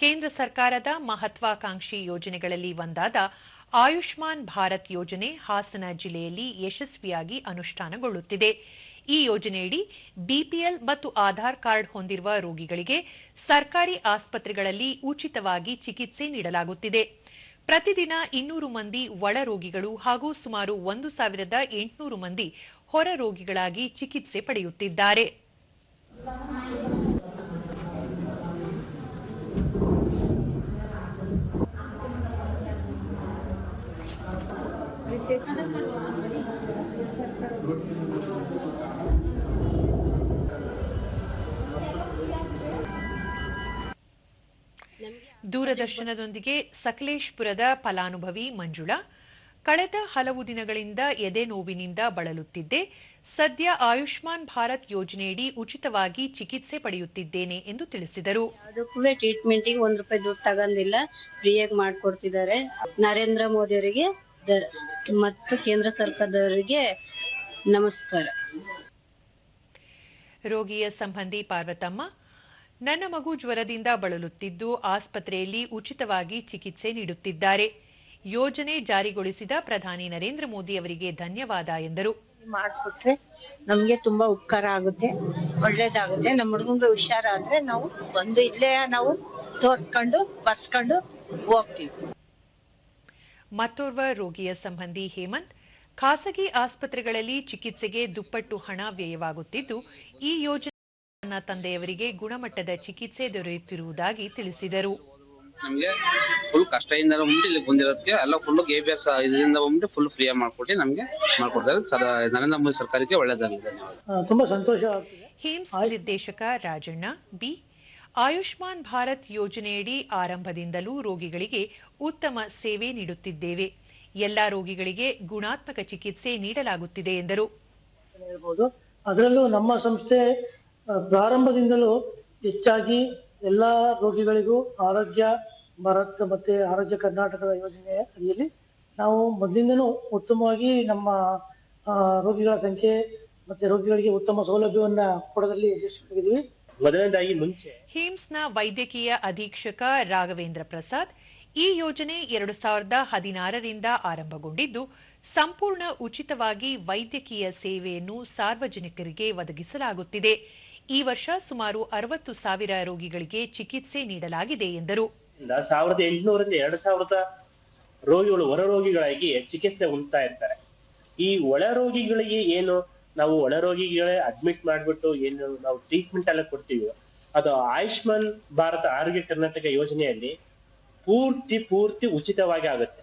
ಕೇಂದ್ರ ಸರ್ಕಾರದ ಮಹತ್ವಾಕಾಂಕ್ಷಿ ಯೋಜನೆಗಳಲ್ಲಿ ಒಂದಾದ ಆಯುಷ್ಮಾನ್ ಭಾರತ್ ಯೋಜನೆ ಹಾಸನ ಜಿಲ್ಲೆಯಲ್ಲಿ ಯಶಸ್ವಿಯಾಗಿ ಅನುಷ್ಠಾನಗೊಳ್ಳುತ್ತಿದೆ. ಈ ಯೋಜನೆಯಡಿ ಬಿಪಿಎಲ್ ಮತ್ತು ಆಧಾರ್ ಕಾರ್ಡ್ ಹೊಂದಿರುವ ರೋಗಿಗಳಿಗೆ ಸರ್ಕಾರಿ ಆಸ್ಪತ್ರೆಗಳಲ್ಲಿ ಉಚಿತವಾಗಿ ಚಿಕಿತ್ಸೆ ನೀಡಲಾಗುತ್ತಿದೆ. ಪ್ರತಿದಿನ ಇನ್ನೂರು ಮಂದಿ ಒಳ ರೋಗಿಗಳು ಹಾಗೂ ಸುಮಾರು ಒಂದು ಸಾವಿರದ ಎಂಟುನೂರು ಮಂದಿ ಹೊರ ರೋಗಿಗಳಾಗಿ ಚಿಕಿತ್ಸೆ ಪಡೆಯುತ್ತಿದ್ದಾರೆ. ದೂರದರ್ಶನದೊಂದಿಗೆ ಸಕಲೇಶ್ಪುರದ ಫಲಾನುಭವಿ ಮಂಜುಳಾ ಕಳೆದ ಹಲವು ದಿನಗಳಿಂದ ಎದೆ ನೋವಿನಿಂದ ಬಳಲುತ್ತಿದ್ದೆ. ಸದ್ಯ ಆಯುಷ್ಮಾನ್ ಭಾರತ್ ಯೋಜನೆಯಡಿ ಉಚಿತವಾಗಿ ಚಿಕಿತ್ಸೆ ಪಡೆಯುತ್ತಿದ್ದೇನೆ ಎಂದು ತಿಳಿಸಿದರು. ಟ್ರೀಟ್ಮೆಂಟ್ಗೆ ಒಂದ್ ರೂಪಾಯಿ ದುಡ್ಡು ತಗೊಂಡಿಲ್ಲ. ಫ್ರೀಯಾಗಿ ಮಾಡ್ಕೊಡ್ತಿದ್ದಾರೆ. ನರೇಂದ್ರ ಮೋದಿ ಅವರಿಗೆ ಮತ್ತು ಕೇಂದ್ರ ಸರ್ಕಾರದವರಿಗೆ ನಮಸ್ಕಾರ. ರೋಗಿಯ ಸಂಬಂಧಿ ಪಾರ್ವತಮ್ಮ ನನ್ನ ಮಗು ಜ್ವರದಿಂದ ಬಳಲುತ್ತಿದ್ದು ಆಸ್ಪತ್ರೆಯಲ್ಲಿ ಉಚಿತವಾಗಿ ಚಿಕಿತ್ಸೆ ನೀಡುತ್ತಿದ್ದಾರೆ. ಯೋಜನೆ ಜಾರಿಗೊಳಿಸಿದ ಪ್ರಧಾನಿ ನರೇಂದ್ರ ಮೋದಿ ಅವರಿಗೆ ಧನ್ಯವಾದ ಎಂದರು. ಮಾಡಿಕೊಟ್ರೆ ನಮ್ಗೆ ತುಂಬಾ ಉಪಕಾರ ಆಗುತ್ತೆ ಒಳ್ಳೇದಾಗುತ್ತೆ. ನಮ್ಮ ಹುಡುಗಂಗೆ ಹುಷಾರಾದ್ರೆ ನಾವು ಬಂದು ಇಲ್ಲೇ ನಾವು ತೋರ್ಸ್ಕೊಂಡು ಬರ್ಸ್ಕೊಂಡು ಹೋಗ್ತೀವಿ. ಮತ್ತೋರ್ವ ರೋಗಿಯ ಸಂಬಂಧಿ ಹೇಮಂತ್ ಖಾಸಗಿ ಆಸ್ಪತ್ರೆಗಳಲ್ಲಿ ಚಿಕಿತ್ಸೆಗೆ ದುಪ್ಪಟ್ಟು ಹಣ ವ್ಯಯವಾಗುತ್ತಿದ್ದು ಈ ಯೋಜನೆ ತನ್ನ ತಂದೆಯವರಿಗೆ ಗುಣಮಟ್ಟದ ಚಿಕಿತ್ಸೆ ದೊರೆಯುತ್ತಿರುವುದಾಗಿ ತಿಳಿಸಿದರು. ನಮ್ಗೆ ಫುಲ್ ಕಷ್ಟದಿಂದ ಬಂದ್ಬಿಟ್ಟು ಇಲ್ಲಿ ಬಂದಿರೋದಕ್ಕೆ ಎಲ್ಲ ಫುಲ್ ಎ ಬಿ ಎಸ್ ಇದರಿಂದ ಬಂದ್ಬಿಟ್ಟು ಫುಲ್ ಫ್ರೀ ಮಾಡ್ಕೊಟ್ಟು ನಮಗೆ ಮಾಡ್ಕೊಡ್ತಾರೆ. ಸರ್ ನರೇಂದ್ರ ಮೋದಿ ಸರ್ಕಾರಕ್ಕೆ ಒಳ್ಳೇದಾಗಿದೆ ತುಂಬಾ ಸಂತೋಷ ಆಗ್ತಿದೆ. ಹೇಮ್ಸ್ ನಿರ್ದೇಶಕ ರಾಜಣ್ಣ ಬಿ ಆಯುಷ್ಮಾನ್ ಭಾರತ್ ಯೋಜನೆಯಡಿ ಆರಂಭದಿಂದಲೂ ರೋಗಿಗಳಿಗೆ ಉತ್ತಮ ಸೇವೆ ನೀಡುತ್ತಿದ್ದೇವೆ. ಎಲ್ಲಾ ರೋಗಿಗಳಿಗೆ ಗುಣಾತ್ಮಕ ಚಿಕಿತ್ಸೆ ನೀಡಲಾಗುತ್ತಿದೆ ಎಂದರು. ಅದರಲ್ಲೂ ನಮ್ಮ ಸಂಸ್ಥೆ ಪ್ರಾರಂಭದಿಂದಲೂ ಹೆಚ್ಚಾಗಿ ಎಲ್ಲಾ ರೋಗಿಗಳಿಗೂ ಆರೋಗ್ಯ ಭಾರತ್ ಮತ್ತೆ ಆರೋಗ್ಯ ಕರ್ನಾಟಕದ ಯೋಜನೆಯ ಅಡಿಯಲ್ಲಿ ನಾವು ಮೊದಲಿಂದನೂ ಉತ್ತಮವಾಗಿ ನಮ್ಮ ರೋಗಿಗಳ ಸಂಖ್ಯೆ ಮತ್ತೆ ರೋಗಿಗಳಿಗೆ ಉತ್ತಮ ಸೌಲಭ್ಯವನ್ನ ಕೊಡೋದ್ರಲ್ಲಿ ಯಶಸ್ವಿಯಾಗಿದ್ದೀವಿ. ಮೊದಲನೇದಾಗಿ ಮುಂಚೆ ಹೇಮ್ಸ್ನ ವೈದ್ಯಕೀಯ ಅಧೀಕ್ಷಕ ರಾಘವೇಂದ್ರ ಪ್ರಸಾದ್ ಈ ಯೋಜನೆ ಎರಡು ಸಾವಿರದ ಹದಿನಾರರಿಂದ ಆರಂಭಗೊಂಡಿದ್ದು ಸಂಪೂರ್ಣ ಉಚಿತವಾಗಿ ವೈದ್ಯಕೀಯ ಸೇವೆಯನ್ನು ಸಾರ್ವಜನಿಕರಿಗೆ ಒದಗಿಸಲಾಗುತ್ತಿದೆ. ಈ ವರ್ಷ ಸುಮಾರು ಅರವತ್ತು ಸಾವಿರ ರೋಗಿಗಳಿಗೆ ಚಿಕಿತ್ಸೆ ನೀಡಲಾಗಿದೆ ಎಂದರು. ಸಾವಿರದ ಎಂಟುನೂರಿಂದ ಎರಡು ಸಾವಿರದ ರೋಗಿಗಳು ಹೊರ ರೋಗಿಗಳಾಗಿ ಚಿಕಿತ್ಸೆ ಹೊಂದ್ತಾ ಇರ್ತಾರೆ. ಈ ಒಳ ರೋಗಿಗಳಿಗೆ ಏನು ನಾವು ಒಳ ರೋಗಿಗಳೇ ಅಡ್ಮಿಟ್ ಮಾಡ್ಬಿಟ್ಟು ಏನು ನಾವು ಟ್ರೀಟ್ಮೆಂಟ್ ಎಲ್ಲ ಕೊಡ್ತೀವಿ, ಅದು ಆಯುಷ್ಮಾನ್ ಭಾರತ ಆರೋಗ್ಯ ಕರ್ನಾಟಕ ಯೋಜನೆಯಲ್ಲಿ ಪೂರ್ತಿ ಪೂರ್ತಿ ಉಚಿತವಾಗಿ ಆಗುತ್ತೆ.